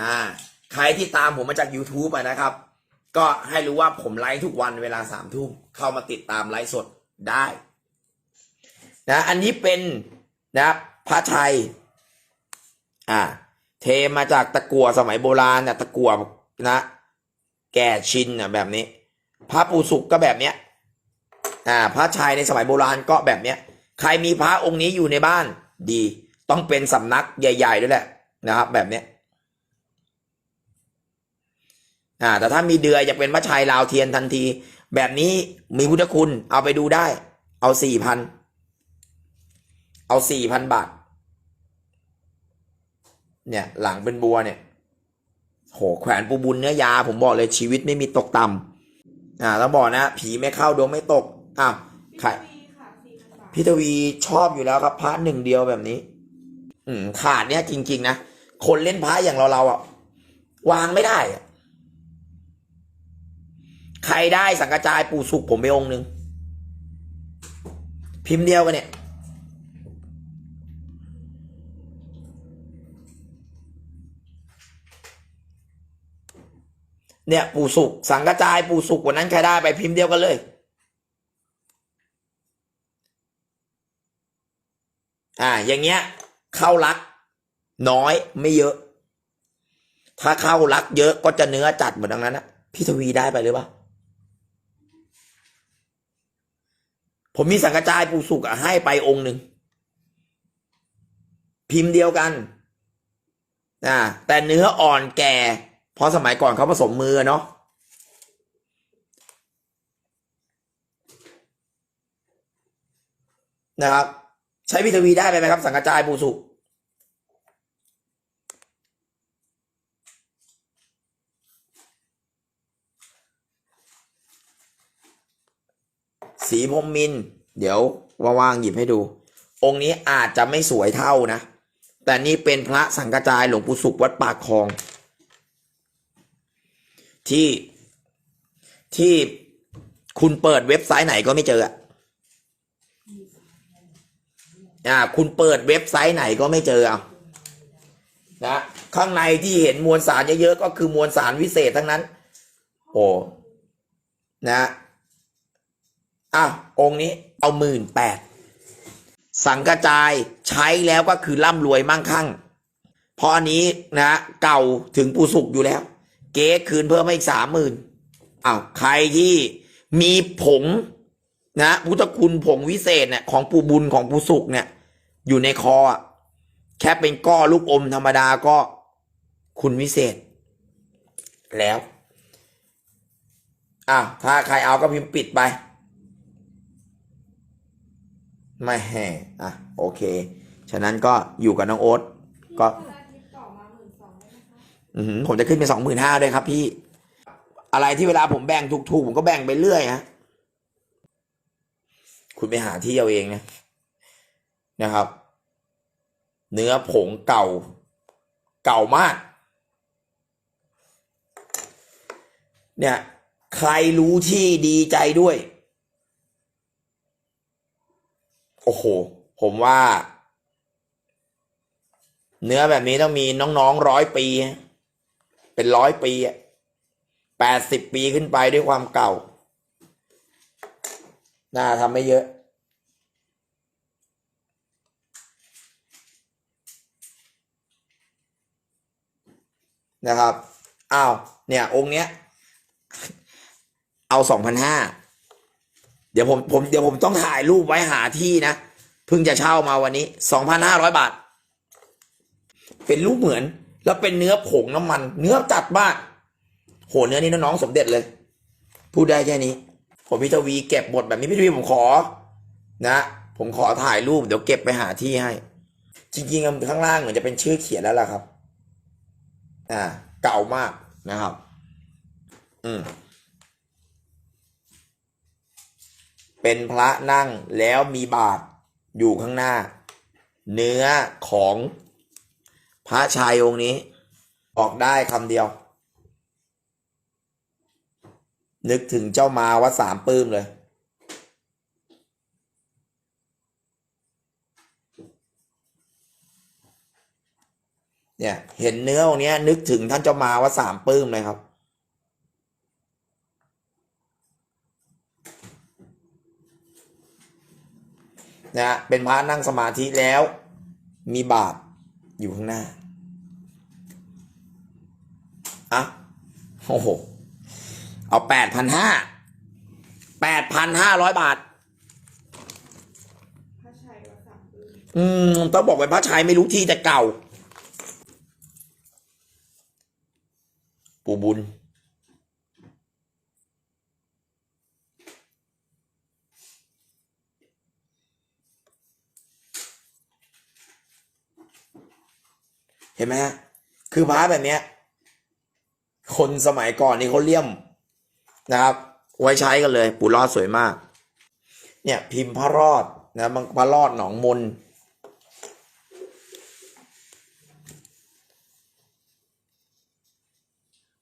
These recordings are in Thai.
อ่าใครที่ตามผมมาจาก YouTube อะนะครับ ก็ให้รู้ว่าผมไลฟ์ทุกวันเวลาสามทุ่มเข้ามาติดตามไลฟ์สดได้นะอันนี้เป็นนะพระชัยอ่าเทมาจากตะกั่วสมัยโบราณนะตะกั่วนะ แก่ชินนะแบบนี้ พระปูสุกก็แบบเนี้ยอ่าพระชัยในสมัยโบราณก็แบบเนี้ย ใครมีพระองค์นี้อยู่ในบ้านดี ต้องเป็นสำนักใหญ่ ๆ ด้วยแหละนะครับ แบบเนี้ย อ่าแต่ถ้ามีเดือยจะเป็นพระชัยลาวเทียนทันที แบบนี้มีพุทธคุณ เอาไปดูได้ เอาสี่พันเอาสี่พันบาท เนี่ยหลังเป็นบัวเนี่ย โหแขวนปูบุญเนื้อยา ผมบอกเลยชีวิตไม่มีตกต่ำอ่าต้องบอกนะ ผีไม่เข้าดวงไม่ตกอ้าวใครพี่ทวีชอบอยู่แล้วครับพระหนึ่งเดียวแบบนี้ อืมขาดเนี่ยจริง ๆ นะ คนเล่นพระอย่างเราเราอะ วางไม่ได้อะ ใครได้สังกระจายปู่สุกผมไปองค์หนึ่งพิมพ์เดียวกันเนี่ย เนี่ยปู่สุกสังกระจายปู่สุกวันนั้นใครได้ไปพิมพ์เดียวกันเลยอ่าอย่างเงี้ย เข้ารัก น้อยไม่เยอะ ถ้าเข้ารักเยอะก็จะเนื้อจัดเหมือนดังนั้นนะพี่ทวีได้ไปหรือเปล่า ผมมีสังกระจายปูสุกอะให้ไปองค์หนึ่ง พิมพ์เดียวกันนะแต่เนื้ออ่อนแก่ เพราะสมัยก่อนเขาผสมมือเนาะนะครับ ใช้พิทวีได้ไหมครับ สังกระจายปูสุก สีพรมมิน เดี๋ยวว่างๆหยิบให้ดู องค์นี้อาจจะไม่สวยเท่านะ แต่นี่เป็นพระสังกจายหลวงปู่สุขวัดปากคลอง ที่ที่คุณเปิดเว็บไซต์ไหนก็ไม่เจออ่า คุณเปิดเว็บไซต์ไหนก็ไม่เจอเอานะข้างในที่เห็นมวลสารเยอะๆก็คือมวลสารวิเศษทั้งนั้น โอ้นะ อ้าวองค์นี้เอาหมื่นแปดสังกระจายใช้แล้วก็คือร่ำรวยมั่งคั่ง เพราะอันนี้นะเก่าถึงปูสุกอยู่แล้ว เก๊คืนเพิ่มมาอีกสามหมื่นอ้าวใครที่มีผงนะพุทธคุณผงวิเศษเนี่ยของปูบุญของปูสุกเนี่ย อยู่ในคอแค่เป็นก้อลูกอมธรรมดาก็คุณวิเศษ แล้วอ้าวถ้าใครเอาก็พิมพ์ปิดไป ไม่แห่อะโอเค ฉะนั้นก็อยู่กับน้องโอ๊ตก็ผมจะขึ้นเป็นสองหมื่นห้าด้วยครับพี่ อะไรที่เวลาผมแบ่งถูกๆผมก็แบ่งไปเรื่อยฮะคุณไปหาที่เอาเองนะนะครับ เนื้อผงเก่า เก่ามาก เนี่ย ใครรู้ที่ดีใจด้วย โอ้โห ผมว่า เนื้อแบบนี้ต้องมีน้องๆร้อยปี เป็นร้อยปีแปดสิบปีขึ้นไปด้วยความเก่า น่าทำไม่เยอะ นะครับ อ้าว เนี่ย องค์เนี้ย เอาสองพันห้า เดี๋ยวผมผมเดี๋ยวผมต้องถ่ายรูปไว้หาที่นะเพิ่งจะเช่ามาวันนี้สองพันห้าร้อยบาท เป็นรูปเหมือน แล้วเป็นเนื้อผงน้ำมัน เนื้อจัดมากโหเนื้อนี้น้องสมเด็จเลย พูดได้แค่นี้ ผมพิทวีเก็บบทแบบนี้พี่ทวีผมขอ นะ ผมขอถ่ายรูปเดี๋ยวเก็บไปหาที่ให้ จริงๆข้างล่างเหมือนจะเป็นชื่อเขียนแล้วล่ะครับ อ่า เก่ามากนะครับ อืม เป็นพระนั่งแล้วมีบาทอยู่ข้างหน้า เนื้อของพระชายองค์นี้ ออกได้คำเดียว นึกถึงเจ้ามาวัดสามปื้มเลยเนี่ยเห็นเนื้อตรงเนี้ยนึกถึงท่านเจ้ามาว่าสามปื้มเลยครับ นะฮะเป็นพระนั่งสมาธิแล้ว มีบาทอยู่ข้างหน้าอะโอ้โหเอาแปดพันห้าแปดพันห้าร้อยบาทพระชัยวัดสามปืนอืม ต้องบอกเป็นพระชัยไม่รู้ที่แต่เก่า ปู่บุญ เห็นไหมฮะคือพระแบบเนี้ย คนสมัยก่อนนี่เขาเลี่ยมนะครับ ไว้ใช้กันเลย ปู่รอดสวยมาก เนี่ย พิมพ์พระรอดนะบางพระรอดหนองมน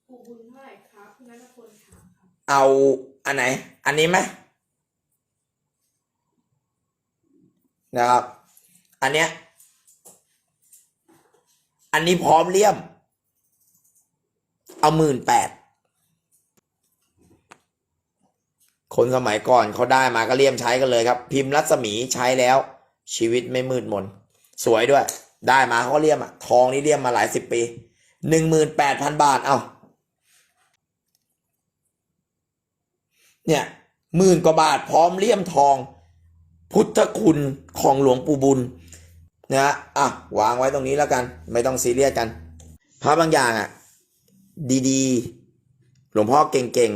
ปู่บุญเท่าไหร่ครับคุณนัทพลถามครับเอาอันไหน อันนี้ไหมนะครับ อันเนี้ย อันนี้พร้อมเลี่ยม เอาหมื่นแปด คนสมัยก่อนเขาได้มาก็เลี่ยมใช้กันเลยครับ พิมพ์รัศมีใช้แล้ว ชีวิตไม่มืดมน สวยด้วย ได้มาเขาเลี่ยมอะทองนี่เลี่ยมมาหลายสิบปีหนึ่งหมื่นแปดพันบาท เอาเนี่ยหมื่นกว่าบาทพร้อมเลี่ยมทอง พุทธคุณของหลวงปู่บุญ นะฮะอะวางไว้ตรงนี้แล้วกัน ไม่ต้องซีเรียสกันพระบางอย่างอะ ดีๆ หลวงพ่อเก่ง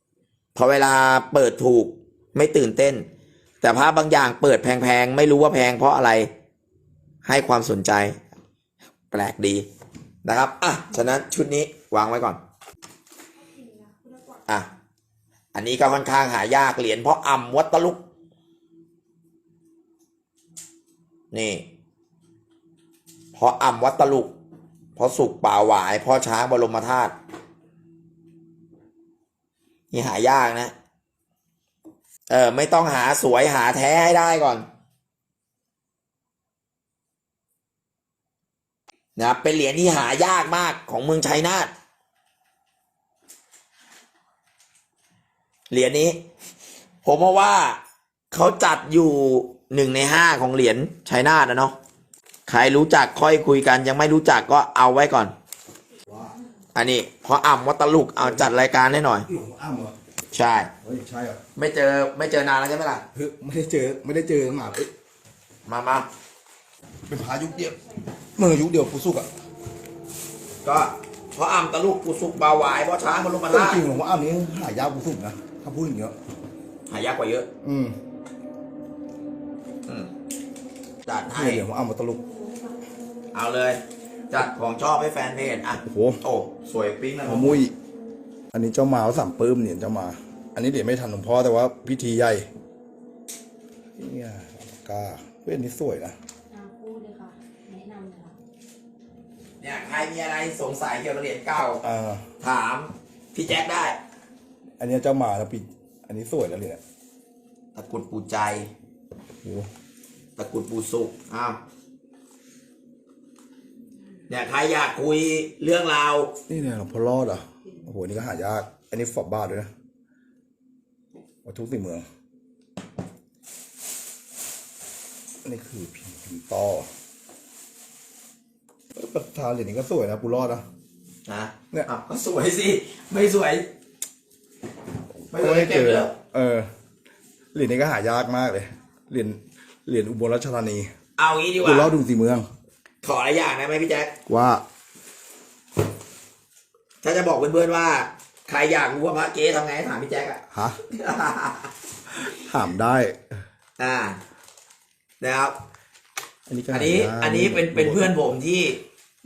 ๆพอเวลาเปิดถูกไม่ตื่นเต้น แต่พระบางอย่างเปิดแพงๆ ไม่รู้ว่าแพงเพราะอะไรให้ความสนใจ แปลกดีนะครับอะฉะนั้นชุดนี้วางไว้ก่อนอะอันนี้ก็ค่อนข้างหายากเหรียญเพราะอ่ำวัตะลุกนี่ ราะอ่ำวัตะลุก เพราะสุกป่าหวาย เพ่อช้างบรมธาตุนี่หายากนะ เออ ไม่ต้องหาสวยหาแท้ให้ได้ก่อนนะเป็นเหรียญที่หายากมากของเมืองชัยนาทเหรียญนี้ ผมว่าว่าเขาจัดอยู่หนึ่งในห้าของเหรียญชัยนาทนะเนาะ ใครรู้จักค่อยคุยกัน ยังไม่รู้จักก็เอาไว้ก่อนว่าอันนี้พออ่ำวัดตะลุกเอาจัดรายการให้หน่อยหลวงอ้ำเหรอใช่ เฮ้ยใช่เหรอไม่เจอไม่เจอนานแล้วใช่ไหมล่ะ เฮ้ยไม่ได้เจอไม่ได้เจอหมาเอ้ยมามาเป็นพายุคเดียวเมื่อยุคเดียวผู้สุกอะก็พออ่ำตะลุกกุสุกเบาหวายเพราะช้างบรมจธาตุริงๆหลวงพ่ออ้ำนี้หายากผู้สุกนะถ้าพูดอย่างเงี้ยหายากกว่าเยอะ อืมอืม จัดให้นี่เดี๋ยวหลวงพ่ออ้ำมาตลุก เอาเลย จัดของชอบให้แฟนเพจอะโอ้โห โอ้สวยปิ๊งนะหมอมุ้ยอันนี้เจ้ามาเขาสั่งปื้มเนี่ยเจ้ามา อันนี้เดี๋ยวไม่ทันหลวงพ่อแต่ว่าพิธีใหญ่เนี่ยกาเว้ยอันนี้สวยนะอ่าพูดเลยค่ะแนะนำเลยค่ะเนี่ยใครมีอะไรสงสัยเกี่ยวกับเหรียญเก่าอ่าถามพี่แจ็คได้ อันนี้เจ้ามาแล้วปีอันนี้สวยแล้วเนี่ยตะกรุดปูใจโอ้ ตะกรุดปูสุกอ้าวเนี่ยใครอยากคุยเรื่องราวนี่เนี่ยหลวงพ่อรอดเหรอะโอ้โหนี่ก็หายาก อันนี้ฝอบบาทด้วยนะวัตถุสี่เมืองอันนี้คือพิมพ์พิมพ์ต่อเอ้ยประธานเหรียญนี้ก็สวยนะปูรอดนะ นะเนี่ย อ้าวก็สวยสิ ไม่สวย ไม่สวยไม่เก็บเจอเลยเออเหรียญนี้ก็หายากมากเลยเหรียญ เหรียญอุบลราชธานีเอางี้ดีกปูรอว่าดดุงสีเมือง ขออะไรอย่างได้ไหมพี่แจ็ค ว่า ถ้าจะบอกเพื่อนๆว่า ใครอยากรู้ว่าพระเก๊ทำไงให้ถามพี่แจ็คอะ ฮะ ถามได้ อ่า นะครับ อันนี้ก็อันนี้ หายากอันนี้เป็น เป็นเพื่อนผมที่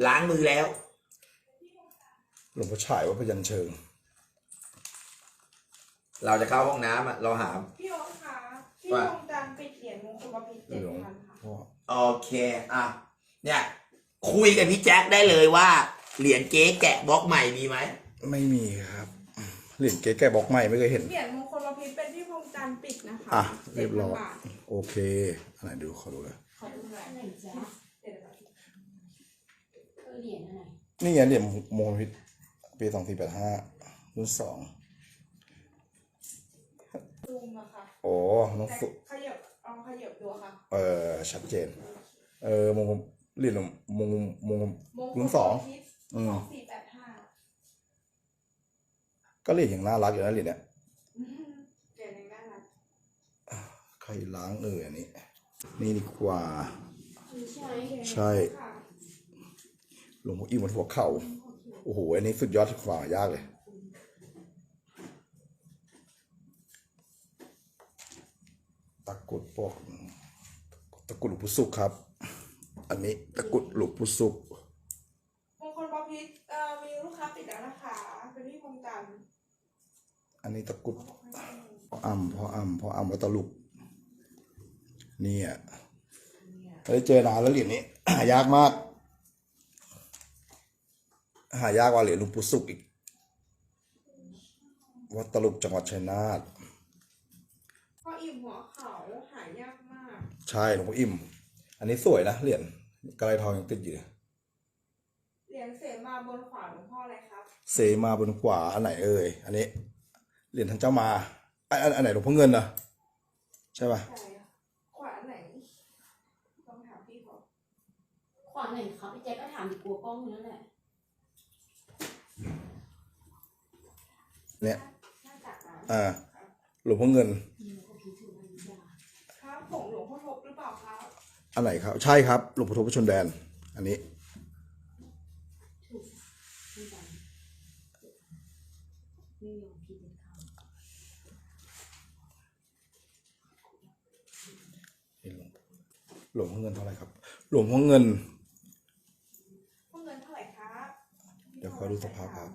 ล้างมือแล้ว หลวงพ่อฉายว่าพยัญเชิง เราจะเข้าห้องน้ำอะเราหา พี่โอ๊ตคะที่ว่าดวงจันทร์ปิ ดเหรียญมงคลบพิตรเจ็ดพันค่ะพ่อโอเค อะ เนี่ย คุยกับพี่แจ็คได้เลยว่า เหรียญเก๊แกะบล็อกใหม่มีไหม ไม่มีครับ เหรียญเก๊แก่บล็อกใหม่ไม่เคยเห็น เหรียญมงคลบพิตรเป็นที่ดวงจันทร์ปิดนะคะอะ เรียบร้อย7,000าทโอเคอันไหนดูขอดูเลยขอดูหน่อยไหนจ๊ะเดี๋ยวเดี๋ยวเออเหรียญอะไรนี่ไงเหรียญโมงพิษปีสองสี่แปดห้ารุ่นสองซูมอะค่ะโอ้น้องสุขยับ เอาขยับดูค่ะ เออ ชัดเจน เออมงเหรียญมงมงมงรุ่นสองพิษอืมสองสี่แปดห้าก็เหรียญอย่างน่ารักอยู่นะเหรียญเนี้ยเดี๋ยวในนั้นนะใครล้างเอออันนี้ นี่ดีกว่า ใช่ใช่ค่ะหลวงพ่ออิ่มบนหัวเข่า โอ้โห อันนี้สุดยอดกว่ายากเลย ตะ กรุดพวกตะกรุดหลวงปู่สุขครับ อันนี้ตะกรุดหลวงปู่สุขมงคลบพิษเอ่อมีลูกค้าปิดแล้วนะคะเป็นที่พงจันทร์อันนี้ตะกรุดพ่ออ่ำพ่ออ่ำพ่ออ่ำวัดตลุกเนี่ยไม่ได้เจอนานแล้วเหรียญนี้ หายากมาก หายากกว่าเหรียญหลวงปู่สุขอีกวัดตลุกจังหวัดชัยนาท พ่ออิ่มหัวเขาหายากมาก ใช่หลวงพ่ออิ่ม อันนี้สวยนะเหรียญกระไรทองยังติดอยู่เลยเหรียญเสมาบนขวาหลวงพ่ออะไรครับ เสมาบนขวาอันไหนเอ่ยอันนี้เหรียญท่านเจ้ามาอันอันอันไหนหลวงพ่อเงินนะใช่ป่ะใช่ค่ะขวาไหนต้องถามพี่เขาขวานไหนครับพี่แจ๊คก็ถามดิกลัวกล้องอยู่นั่นแหละเนี่ยน่าจะนะอ่าหลวงพ่อเงิน อันไหนครับ ใช่ครับหลวงพ่อทบชนแดน อันนี้ หลวงพ่อเงินเท่าไหร่ครับ หลวงพ่อเงินพวกเงินเท่าไหร่ครับเดี๋ยวขอดูสภาพครับ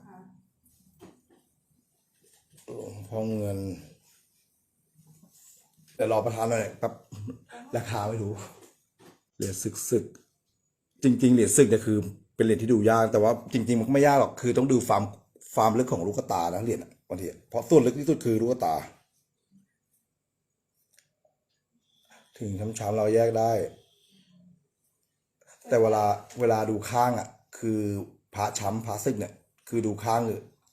หลวงพ่อเงินเดี๋ยวรอประธานหน่อยแป๊บราคาไม่รู้ เหรียญศึกศึกจริง ๆ เหรียญศึกเนี่ยคือ เป็นเหรียญที่ดูยากแต่ว่าจริง ๆ มันก็ไม่ยากหรอกคือต้องดูความความลึกของลูกตานะเหรียญบางทีเพราะส่วนลึกที่สุดคือลูกตา ถึงช้ำๆเราแยกได้ แต่เวลาเวลาดูข้างอะ คือพระช้ำพระซึกเนี่ย คือดูข้าง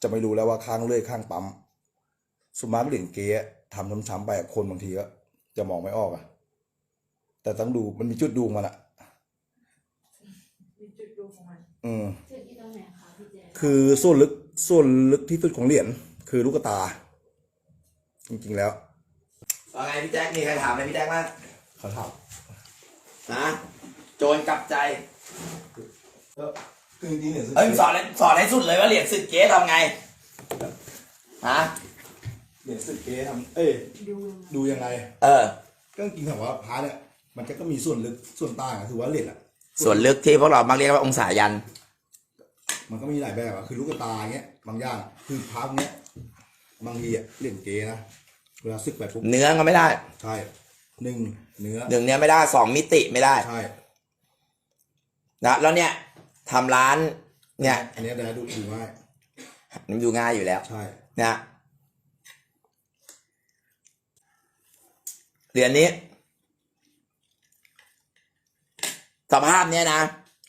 จะไม่รู้แล้วว่าข้างเลื่อยข้างปั๊มสมมติเหรียญเก๊ะทำช้ำๆไปคนบางทีก็จะมองไม่ออกอะ แต่ต้องดูมันมีจุดดูของมันอะมีจุดดูของมันอืมจุดที่ตรงไหนครับพี่แจ๊คคือส่วนลึกส่วนลึกที่สุดของเหรียญคือลูกตา จริงๆแล้วว่าไงพี่แจ็คมีใครถามอะไรพี่แจ็คบ้างเขาถามนะโจรกลับใจคือจริงๆเหรียญเอ้ยสอนให้สอนให้สุดเลยว่าเหรียญสึกเก๊ทำไงฮะเหรียญสึกเก๊ทำเอ้ยดูดูยังไง เออ ก็จริงๆถามว่าพระเนี่ย มันก็มีส่วนลึกส่วนต่างอะถือว่าเหรียญอะส่วนลึกที่พวกเรามักเรียกว่าองศายัน มันก็มีหลายแบบอะคือลูกตาเงี้ยบางอย่างอะคือพระพวกเนี้ยบางทีอะเหรียญเก๊นะเวลาซึกไปปุ๊บเนื้อก็ไม่ได้ใช่หนึ่งเนื้อหนึ่งเนื้อไม่ได้สองมิติไม่ได้ใช่นะแล้วเนี่ยทำร้านเนี่ย อันเนี้ยนะดูดูง่ายมันดูง่ายอยู่แล้วใช่นะเหรียญนี้ สภาพเนี้ยนะ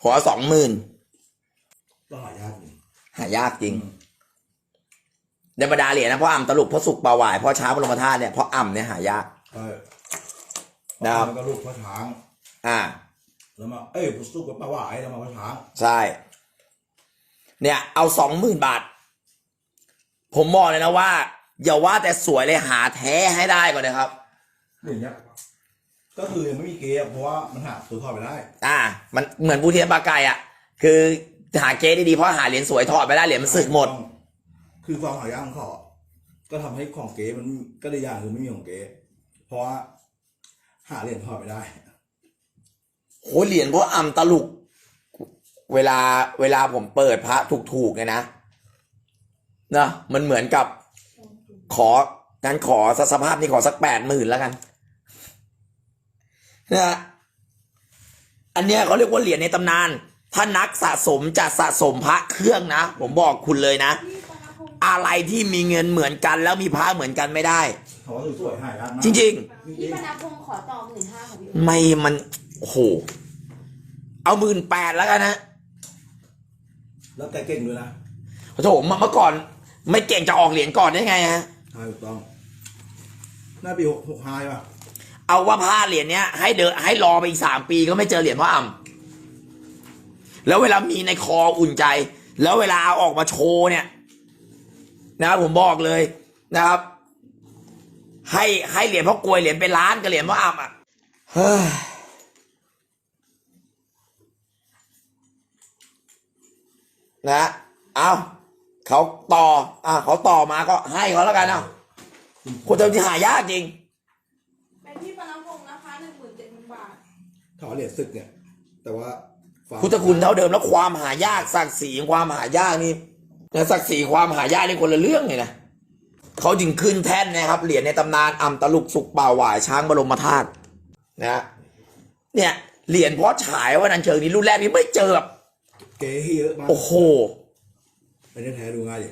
ขอสองหมื่นก็หายากจริงหายากจริงในบรรดาเหรียญนะเพราะอ่ำตลุกเพราะสุกปลาหวายเพราะช้างพระบรมธาตุเนี่ยเพราะอ่ำเนี่ยหายากใช่นะครับแล้วก็ลูกพ่อช้าง อ่า แล้วมาเอ้ยพุสุกกับปลาหวายแล้วมาพ่อช้างใช่ เนี่ย เอาสองหมื่นบาท ผมบอกเลยนะว่า อย่าว่าแต่สวยเลยหาแท้ให้ได้ก่อนนะครับอย่างเงี้ยก็ คือยังไม่มีเกย์อะเพราะว่ามันหาตัวถอดไปได้ อ่า มันเหมือนบูเทียนปลาไก่อะ คือหาเก๊ดีๆเพราะหาเหรียญสวยถอดไปได้เหรียญมันสึกหมด คือความหายากของเขาอะก็ทำให้ของเก๋มันก็ได้อย่างคือไม่มีของเก๋เพราะว่าหาเหรียญถอดไม่ได้ โหเหรียญพวกอ่ำตลุก เวลาเวลาผมเปิดพระถูกๆเนี่ยนะนะมันเหมือนกับของั้นขอสภาพนี้ขอสักแปดหมื่นแล้วกัน นะฮะอันเนี้ยเขาเรียกว่าเหรียญในตำนาน ถ้านักสะสมจะสะสมพระเครื่องนะ ผมบอกคุณเลยนะพี่ปนาพงอะไรที่มีเงินเหมือนกัน แล้วมีพระเหมือนกันไม่ได้เขาว่าสวยๆหายากมากจริงจริพี่งปนาพงศ์ขอต่อหมื่นห้าค่ะพี่ ๆ ไม่มันโอ้โหเอาหมื่นแปดแล้วกันนะแล้วแกเก่งด้วยนะโอ้โหเมื่อก่อน ไม่เก่งจะออกเหรียญก่อนได้ไงฮะ ใช่ถูกต้องน่าปีหกหกห้าใช่ป่ะ เอาว่าผ้าเหรียญเนี้ยให้เดนให้รอไปอีกสามปีก็ไม่เจอเหรียญพ่ออ่ำแล้วเวลามีในคออุ่นใจ แล้วเวลาเอาออกมาโชว์เนี่ย นะครับผมบอกเลยนะครับ ให้ให้เหรียญพ่อกลวยเหรียญเป็นล้านกับเหรียญพ่ออ่ำอะเฮ้ยนะเอาเขาต่อ อะเขาต่อมาก็ให้เขาแล้วกันเอาคนเดิมที่หายากจริง เป็นที่ปนพงศ์นะคะหนึ่งหมื่นเจ็ดพันบาท ถอนเหรียญศึกเนี่ย แต่ว่าฟ้าพุทธคุณเท่าเดิมแล้วความหายากศักดิ์ศรีความหายากนี่นะศักดิ์ศรีความหายากนี่คนละเรื่องเลยนะเขาจึงขึ้นแท่นนะครับเหรียญในตำนานอ่ำตะลุกสุกเป่าหวายช้างบรมธาตุนะเนี่ยเหรียญเพราะฉายว่านันเชิงนี้รุ่นแรกนี้ไม่เจอแบบเก๋ให้เยอะมากโอ้โหอันนี้แท้ดูง่ายดิ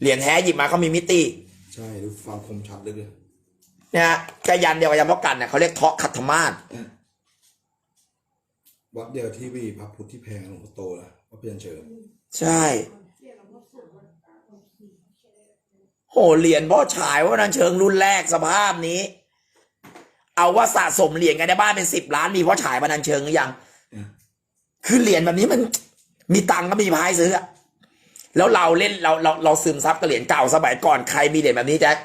เหรียญแท้หยิบมาเขามีมิติใช่ดูความคมชัดเลยเลยนะฮะกระยันเดียวกับยันพ่อกันเนี่ยเขาเรียกเทาะขัตถมาศ วัดเดียวที่วีพระพุทธที่แพงหลวงพ่อโตนะวัดเพียนเชิญใช่โหเหรียญพ่อฉายว่านันเชิงรุ่นแรกสภาพนี้ เอาว่าสะสมเหรียญกันในบ้านเป็นสิบล้านมีพ่อฉายมานันเชิงหรือยังคือเหรียญแบบนี้มันมีตังค์ก็มีพายซื้ออะแล้วเราเล่นเราเราเราซึมซับกับเหรียญเก่าสมัยก่อนใครมีเหรียญแบบนี้แจ๊ค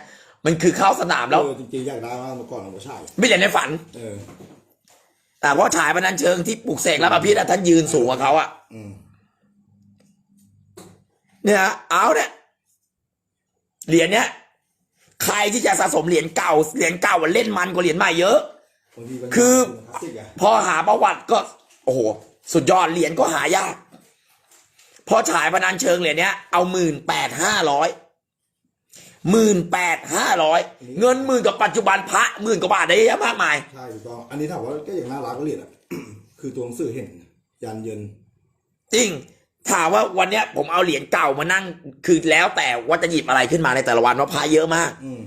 มันคือเข้าสนามแล้วเออจริงๆอยากได้มากเมื่อก่อนหลวงพ่อชายไม่เหรียญในฝัน เออ แต่พ่อฉายมานันเชิงที่ปลุกเสกแล้วอภิษอะท่านยืนสูงกว่าเขาอะอืมเนี่ยเอาเนี่ยเหรียญเนี้ยใครที่จะสะสมเหรียญเก่าเหรียญเก่าอะเล่นมันกว่าเหรียญใหม่เยอะบางทีมันคือคลาสสิกอะพอหาประวัติก็ โอ้โหสุดยอดเหรียญก็หายาก พอฉายพนันเชิงเหรียญเนี้ยเอาหมื่นแปดห้าร้อย หมื่นแปดห้าร้อยเงินหมื่นกับปัจจุบันพระหมื่นกว่าบาทได้เยอะมากมาย ใช่ถูกต้อง อันนี้ถามว่าก็อย่างน่ารักก็เหรียญอะคือตัวหนังสือเห็น ยันเยิน จริง ถามว่าวันเนี้ยผมเอาเหรียญเก่ามานั่ง คือแล้วแต่ว่าจะหยิบอะไรขึ้นมาในแต่ละวันว่าพระเยอะมาก อืม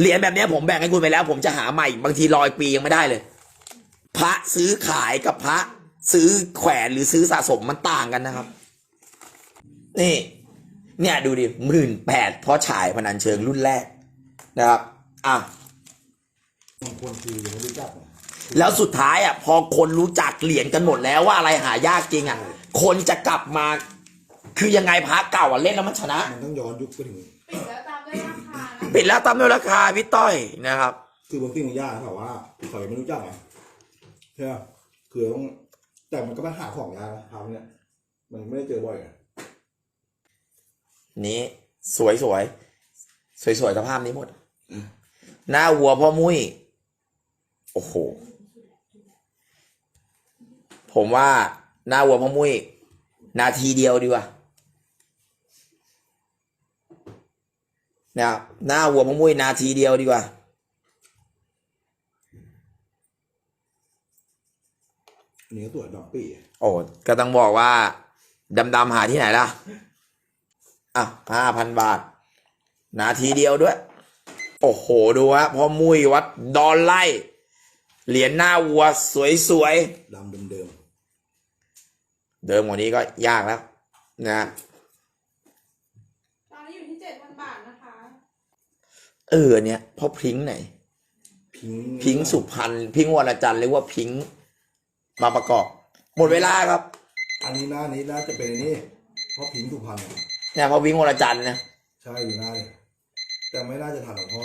เหรียญแบบเนี้ยผมแบ่งให้คุณไปแล้ว ผมจะหาใหม่ บางทีรอยปียังไม่ได้เลย พระซื้อขายกับพระ ซื้อแขวนหรือซื้อสะสมมันต่างกันนะครับ นี่ เนี่ยดูดิหมื่นแปดเพราะฉายพนันเชิงรุ่นแรกนะครับอะบางคนคือยังไม่รู้จักนะแล้วสุดท้ายอะพอคนรู้จักเหรียญกันหมดแล้วว่าอะไรหายากจริงอะ คนจะกลับมา คือยังไงพระเก่าอะเล่นแล้วมันชนะ มันต้องย้อนยุคไปถึง ปิดแล้วตามด้วยราคานะปิดแล้วตามด้วยราคาพี่ต้อยนะครับ คือบางสิ่งบางอย่างเขาว่าเขายังไม่รู้จักไงใช่ไหมคือต้องแต่มันก็มาหาของยากนะพาเนี่ยมันไม่ได้เจอบ่อยไง นี้สวยสวยสวยสวยๆสภาพนี้หมดหน้าวัวพ่อมุ้ย โอ้โห ผมว่าหน้าวัวพ่อมุ้ย นาทีเดียวดีกว่านะครับหน้าวัวพ่อมุ้ยนาทีเดียวดีกว่าอันนี้ก็ตรวจดอกปีโอ้ก็ต้องบอกว่าดำๆหาที่ไหนล่ะ อะห้าพันบาท นาทีเดียวด้วย โอ้โห ดูฮะพ่อมุ้ยวัดดอนไล่ เหรียญหน้าวัวสวยดำเดิมๆ เดิมกว่านี้ก็ยากแล้ว นะตอนนี้อยู่ที่เจ็ดพันบาทนะคะ เออเนี่ยพ่อพริ้งไหนๆพิงค์พริ้งสุพรรณพริ้งวรจันทร์เรียกว่าพริ้งมาประกอบ หมดเวลาครับ อันนี้หน้านี้น่าจะเป็นนี่เพราะพิงค์สุพรรณอะ เนี่ยพ่อพริ้งวรจันทร์นะใช่อยู่หน้าเลยแต่ไม่น่าจะทันหลวงพ่อ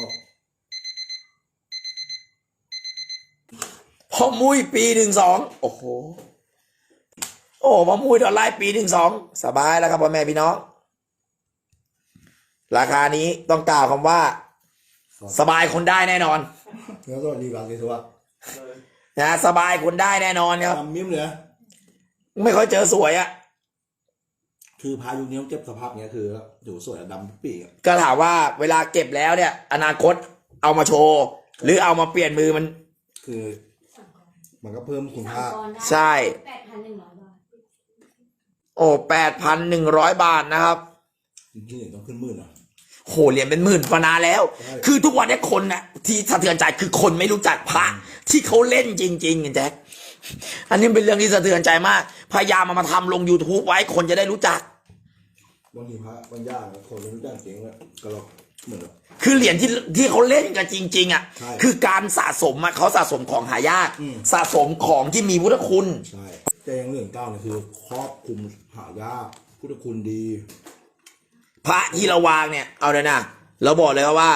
พ่อมุ้ยปีหนึ่งสองโอ้โหโอ้พ่อมุ้ยดอลไลน์ปีหนึ่งสองสบายแล้วครับพ่อแม่พี่น้อง ราคานี้ต้องกล่าวคำว่า สบายคนได้แน่นอนแล้วก็รีบังเลยสิว่านะสบายคนได้แน่นอนครับดำมิ้มเลยนะไม่ค่อยเจอสวยอะ่ะ คือพายุคนี้ต้องเก็บสภาพเนี้ยคืออยู่สวยอะดำทุกปีอะก็ถามว่าเวลาเก็บแล้วเนี่ย อนาคตเอามาโชว์ หรือเอามาเปลี่ยนมือมัน คือ สั่งก่อนมันก็เพิ่มคุณสั่งค่า ก่อนได้ใช่ แปดพันหนึ่งร้อยบาทโอ้แปดพันหนึ่งร้อยบาทนะครับที่หนึ่งต้องขึ้นหมื่นอะโหเหรียญเป็นหมื่นมานานแล้ว ใช่ คือทุกวันเนี้คนน่ะ ที่สะเทือนใจคือคนไม่รู้จักพระที่เขาเล่นจริงๆไงแจ๊คอันนี้เป็นเรื่องที่สะเทือนใจมาก พยายามเอามาทำลง YouTube ไว้คนจะได้รู้จัก บางทีพระบางอย่างคนไม่รู้จักเก่งแล้วก็เราเหมือนแบบคือเหรียญที่ที่เขาเล่นกันจริง ๆอะใช่คือการสะสมอะเขาสะสมของหายาก อืม สะสมของที่มีพุทธคุณ ใช่แต่อยังเหลืองเก้าเนี่ยคือครอบคลุมหายากพุทธคุณดี พระที่เราวางเนี่ย เอาเลยนะเราบอกเลยว่า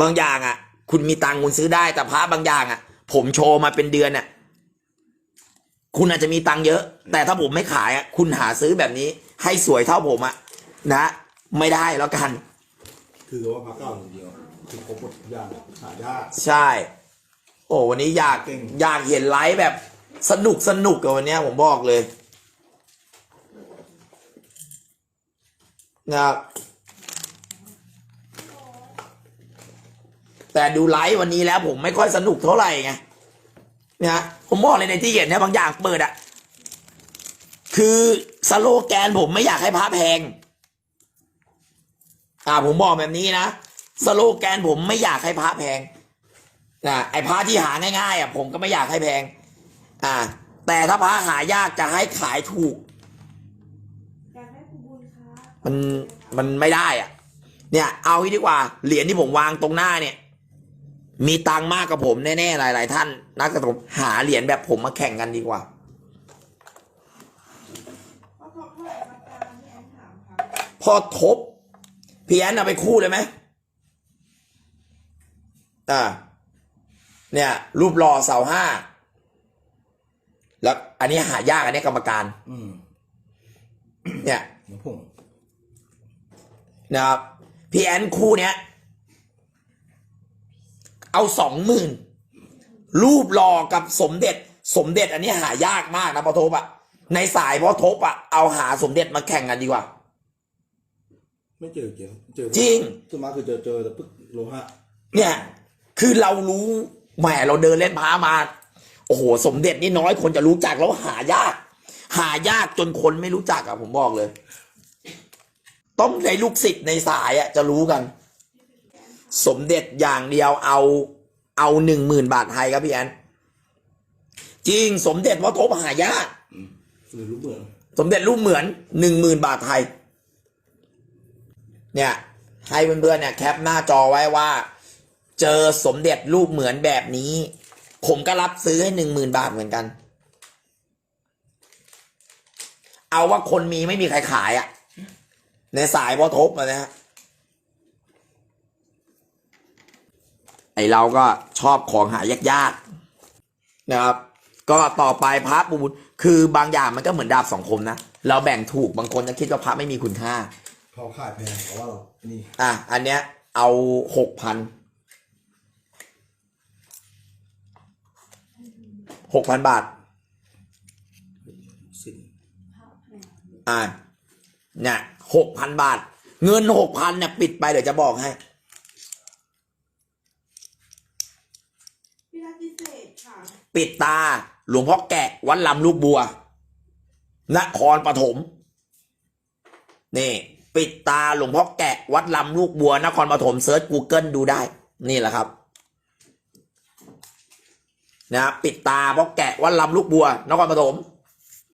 บางอย่างอะ คุณมีตังค์คุณซื้อได้ แต่พระบางอย่างอะ ผมโชว์มาเป็นเดือนอะ คุณอาจจะมีตังค์เยอะ แต่ถ้าผมไม่ขายอะ คุณหาซื้อแบบนี้ ให้สวยเท่าผมอะ นะ ไม่ได้แล้วกัน คือว่าพระเก้าอย่างเดียวคือครบหมดทุกอย่างหายาก ใช่ โอ้วันนี้อยากเก่ง อยากเห็นไลฟ์แบบสนุกสนุกกับวันเนี้ยผมบอกเลยนะครับแต่ดูไลฟ์วันนี้แล้วผมไม่ค่อยสนุกเท่าไหร่ไงนะฮะผมบอกเลยในที่เห็นเนี่ยบางอย่างเปิดอะคือสโลแกนผมไม่อยากให้พระแพง อ่าผมบอกแบบนี้นะสโลแกนผมไม่อยากให้พระแพงนะไอ้พระที่หาง่ายๆอะผมก็ไม่อยากให้แพง อ่า แต่ถ้าพระหายากจะให้ขายถูกอยากได้คุณบุญคะมันมันไม่ได้อะ เนี่ย เอางี้ดีกว่าเหรียญที่ผมวางตรงหน้าเนี่ย มีตังค์มากกับผมแน่ๆหลาย ๆ ท่าน นักสะสมหาเหรียญแบบผมมาแข่งกันดีกว่าว่าทบเท่าไหร่ครับอาจารย์ที่แอนถามครับพอทบ พี่แอนเอาไปคู่เลยไหมอ่า เนี่ย รูปหล่อเสาห้า แล้ว อันนี้หายากอันนี้กรรมการ อืมเนี่ยน้ำผงนะครับ พี่แอนคู่เนี้ย เอาสองหมื่นรูปหล่อกับสมเด็จ สมเด็จ อันนี้หายากมากนะพอทบอะในสายพอทบอะเอาหาสมเด็จมาแข่งกันดีกว่า ไม่เจอเจอเจอจริง ส่วนมากคือเจอเจอแต่ปึ๊กโลหะเนี่ย คือเรารู้แหมเราเดินเล่นพามา โอ้โห สมเด็จนี่น้อยคนจะรู้จักแล้วหายาก หายากจนคนไม่รู้จักอะผมบอกเลย ต้องในลูกศิษย์ในสายอะจะรู้กัน สมเด็จอย่างเดียวเอาเอาหนึ่งหมื่นบาทไทยครับพี่แอนจริง สมเด็จวัดทบหายากหรือรูปเหมือน สมเด็จรูปเหมือนหนึ่งหมื่นบาทไทย เนี่ยให้เพื่อนๆเนี่ยแคปหน้าจอไว้ว่า เจอสมเด็จรูปเหมือนแบบนี้ ผมก็รับซื้อให้หนึ่งหมื่นบาทเหมือนกัน เอาว่าคนมีไม่มีใครขายอะ่ะ ในสายพอทบนะฮะไอเราก็ชอบของหายากๆนะครับ ก็ต่อไปพระปูนคือบางอย่างมันก็เหมือนดาบสองคมนะ เราแบ่งถูกบางคนจะคิดว่าพระไม่มีคุณค่า เขาขายแพงเพราะว่าเรานี่อะ อันเนี้ย เอาหกพันหกพันบาท สินอ่าเนี่ยหกพันบาท เงินหกพันเนี่ยปิดไปเดี๋ยวจะบอกให้พี่รักพิเศษค่ะ ปิดตา หลวงพ่อแกะวัดลำลูกบัว นครปฐมนี่ ปิดตาหลวงพ่อแกะวัดลำลูกบัวนครปฐมเซิร์ช Google ดูได้ นี่แหละครับนะปิดตาพ่อแกะวัดลำลูกบัวนครปฐม